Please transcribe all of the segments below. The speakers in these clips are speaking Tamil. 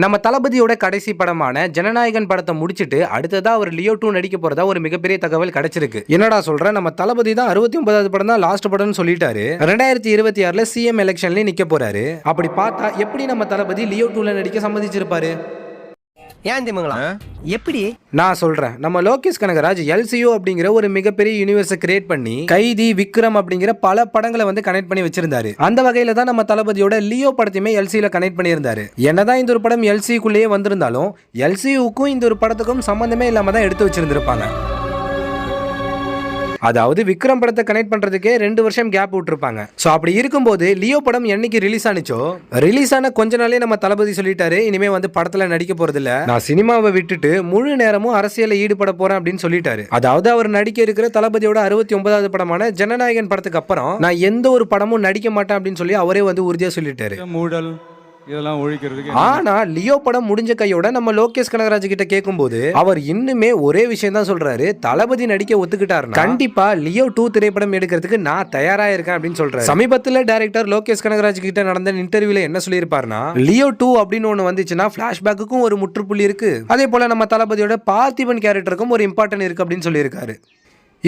நம்ம தளபதியோட கடைசி படமான ஜனநாயகன் படத்தை முடிச்சுட்டு அடுத்ததா அவர் லியோ டூ நடிக்க போறதா ஒரு மிகப்பெரிய தகவல் கிடைச்சிருக்கு. என்னடா சொல்றேன் நம்ம தளபதி தான் அறுபத்தி ஒன்பதாவது படம் தான் லாஸ்ட் படம்னு சொல்லிட்டாரு. ரெண்டாயிரத்தி இருபத்தி ஆறுல சிஎம் எலெக்ஷன்ல நிக்க போறாரு. அப்படி பார்த்தா எப்படி நம்ம தளபதி லியோ டூல நடிக்க சம்மதிச்சிருப்பாரு? ஏன் திமுங்களா எப்படி? நான் சொல்றேன். நம்ம லோகேஷ் கனகராஜ் எல்சியோ அப்படிங்கிற ஒரு மிகப்பெரிய யூனிவர்ஸை கிரியேட் பண்ணி கைதி விக்ரம் அப்படிங்கிற பல படங்களை வந்து கனெக்ட் பண்ணி வச்சிருந்தாரு. அந்த வகையில தான் நம்ம தளபதியோட லியோ படத்தையுமே எல்சியில கனெக்ட் பண்ணியிருந்தாரு. என்னதான் இந்த ஒரு படம் எல்சிக்குள்ளேயே வந்திருந்தாலும் எல்சியுக்கும் இந்த ஒரு படத்துக்கும் சம்பந்தமே இல்லாம தான் எடுத்து வச்சிருந்திருப்பாங்க. அதாவது விக்ரம் படத்தை கனெக்ட் பண்றதுக்கே ரெண்டு வருஷம் கேப் விட்டுருப்பாங்க. ஸோ அப்படி இருக்கும்போது லியோ படம் என்னைக்கு ரிலீஸ் ஆனிச்சோ ரிலீஸ் ஆன கொஞ்ச நாளே நம்ம தளபதி சொல்லிட்டாரு இனிமே வந்து படத்துல நடிக்க போறது இல்ல நான் சினிமாவை விட்டுட்டு முழு நேரமும் அரசியல ஈடுபட போறேன் அப்படின்னு சொல்லிட்டாரு. அதாவது அவர் நடிக்க இருக்கிற தளபதியோட அறுபத்தி ஒன்பதாவது படமான ஜனநாயகன் படத்துக்கு அப்புறம் நான் எந்த ஒரு படமும் நடிக்க மாட்டேன் அப்படின்னு சொல்லி அவரே வந்து உறுதியா சொல்லிட்டாரு. மூடல். இதெல்லாம் ஒழிக்கிறதுக்கு ஆனா லியோ படம் முடிஞ்ச கையோட நம்ம லோகேஷ் கனகராஜ் கிட்ட கேட்கும்போது அவர் இன்னுமே ஒரே விஷயம் தான் சொல்றாரு. தளபதி நடிக்க ஒத்துக்கிட்டாரு கண்டிப்பா லியோ டூ திரைப்படம் எடுக்கிறதுக்கு நான் தயாரா இருக்கேன் அப்படின்னு சொல்றாரு. சமீபத்துல டைரக்டர் லோகேஷ் கனகராஜ் கிட்ட நடந்த இன்டர்வியூல என்ன சொல்லியிருப்பாருன்னா லியோ டூ அப்படின்னு ஒண்ணு வந்துச்சுன்னா பிளாஷ்பேக்குக்கும் ஒரு முற்றுப்புள்ளி இருக்கு. அதே போல நம்ம தளபதியோட பார்த்திபன் கேரக்டருக்கும் ஒரு இம்பார்ட்டன் இருக்கு அப்படின்னு சொல்லியிருக்காரு.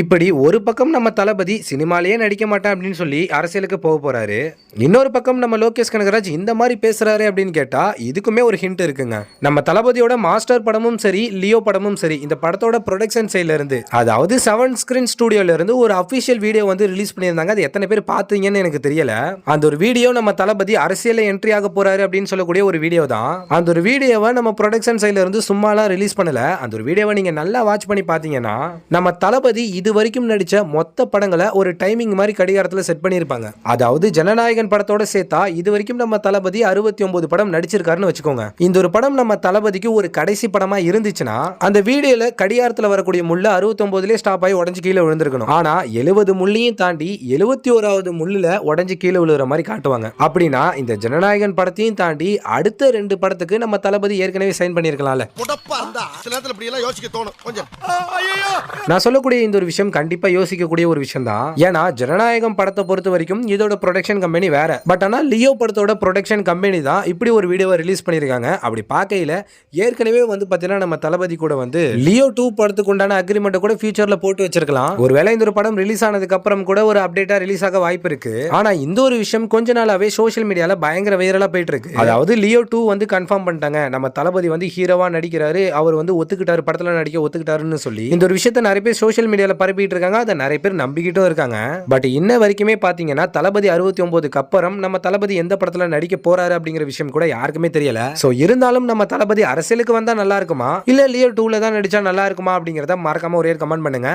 இப்படி ஒரு பக்கம் நம்ம தளபதி சினிமாலேயே நடிக்க மாட்டேன் அப்படின்னு சொல்லி அரசியலுக்கு போக போகிறாரு இன்னொரு பக்கம் நம்ம லோகேஷ் கனகராஜ் இந்த மாதிரி பேசுகிறாரு அப்படின்னு கேட்டால் இதுக்குமே ஒரு ஹிண்ட் இருக்குங்க. நம்ம தளபதியோட மாஸ்டர் படமும் சரி லியோ படமும் சரி இந்த படத்தோட ப்ரொடக்ஷன் சைட்லேருந்து அதாவது செவன் ஸ்க்ரீன் ஸ்டுடியோலேருந்து ஒரு அஃபிஷியல் வீடியோ வந்து ரிலீஸ் பண்ணியிருந்தாங்க. அது எத்தனை பேர் பார்த்தீங்கன்னு எனக்கு தெரியல. அந்த ஒரு வீடியோ நம்ம தளபதி அரசியலில் என்ட்ரி ஆக போகிறாரு அப்படின்னு சொல்லக்கூடிய ஒரு வீடியோ தான். அந்த ஒரு வீடியோவை நம்ம ப்ரொடக்ஷன் சைட்லேருந்து சும்மாலாம் ரிலீஸ் பண்ணலை. அந்த ஒரு வீடியோவை நீங்கள் நல்லா வாட்ச் பண்ணி பார்த்தீங்கன்னா நம்ம தளபதி இது வரைக்கும் நடிச்ச மொத்த படங்களை ஒரு டைமிங் மாதிரி கடிகாரத்துல செட் பண்ணியிருப்பாங்க. அதாவது ஜனநாயகன் படத்தோட சேர்த்தா இது வரைக்கும் நம்ம தளபதி அறுபத்தி ஒன்பது படம் நடிச்சிருக்காருன்னு வச்சுக்கோங்க. இந்த ஒரு படம் நம்ம தளபதிக்கு ஒரு கடைசி படமா இருந்துச்சுன்னா அந்த வீடியோல கடிகாரத்துல வரக்கூடிய முள்ள அறுபத்தி ஒன்பதுலேயே ஸ்டாப் ஆகி உடஞ்சு கீழே விழுந்திருக்கணும். ஆனா எழுபது முள்ளையும் தாண்டி எழுபத்தி ஓராவது முள்ளுல உடஞ்சு கீழே விழுற மாதிரி காட்டுவாங்க. அப்படின்னா இந்த ஜனநாயகன் படத்தையும் தாண்டி அடுத்த ரெண்டு படத்துக்கு நம்ம தளபதி ஏற்கனவே சைன் பண்ணியிருக்கலாம்ல. புடப்பா இருந்தா சில நேரத்துல இப்படி எல்லாம் யோசிக்க தோணும். கொஞ்சம். நான் சொல்லக்கூடிய இந்த ஒரு விஷயம் கண்டிப்பா யோசிக்கக்கூடிய ஒரு விஷயம் தான் ஏன்னா ஜனநாயகம் படத்தை பொறுத்த வரைக்கும் இதோட ப்ரொடக்ஷன் கம்பெனி வேற. பட் ஆனால் லியோ படத்தோட ப்ரொடக்ஷன் கம்பெனி தான் இப்படி ஒரு வீடியோவை ரிலீஸ் பண்ணியிருக்காங்க. அப்படி பார்க்கையில ஏற்கனவே வந்து பார்த்தீங்கன்னா நம்ம தளபதி கூட வந்து லியோ டூ படத்துக்கு உண்டான அக்ரிமெண்ட்டை கூட ஃபியூச்சரில் போட்டு வச்சிருக்கலாம். ஒருவேளை இந்த ஒரு படம் ரிலீஸ் ஆனதுக்கு அப்புறம் கூட ஒரு அப்டேட்டா ரிலீஸ் ஆக வாய்ப்பு இருக்கு. ஆனா இந்த ஒரு விஷயம் கொஞ்ச நாளாவே சோஷியல் மீடியால பயங்கர வைரலாக போயிட்டு இருக்கு. அதாவது லியோ டூ வந்து கன்ஃபார்ம் பண்ணிட்டாங்க. நம்ம தளபதி வந்து ஹீரோவாக நடிக்கிறாரு. அவர் வந்து ஒத்துக்கிட்டாரு படத்துல நடிக்க ஒத்துக்கிட்டாருன்னு சொல்லி. இந்த ஒரு விஷயத்த நிறைய பேர் சோஷியல் மீடியாவில் பரப்பிட்டு இருக்காங்க அதை நிறைய பேர் நம்பிக்கிட்டும் இருக்காங்க. பட் இன்ன வரைக்குமே பாத்தீங்கன்னா தளபதி அறுபத்தி ஒன்பதுக்கு அப்புறம் நம்ம தளபதி எந்த படத்துல நடிக்க போறாரு அப்படிங்கிற விஷயம் கூட யாருக்குமே தெரியல. சோ இருந்தாலும் நம்ம தளபதி அரசியலுக்கு வந்தா நல்லா இருக்குமா? இல்ல லியோ டூல தான் நடிச்சா நல்லா இருக்குமா அப்படிங்கறத மறக்காம ஒரே கமெண்ட் பண்ணுங்க.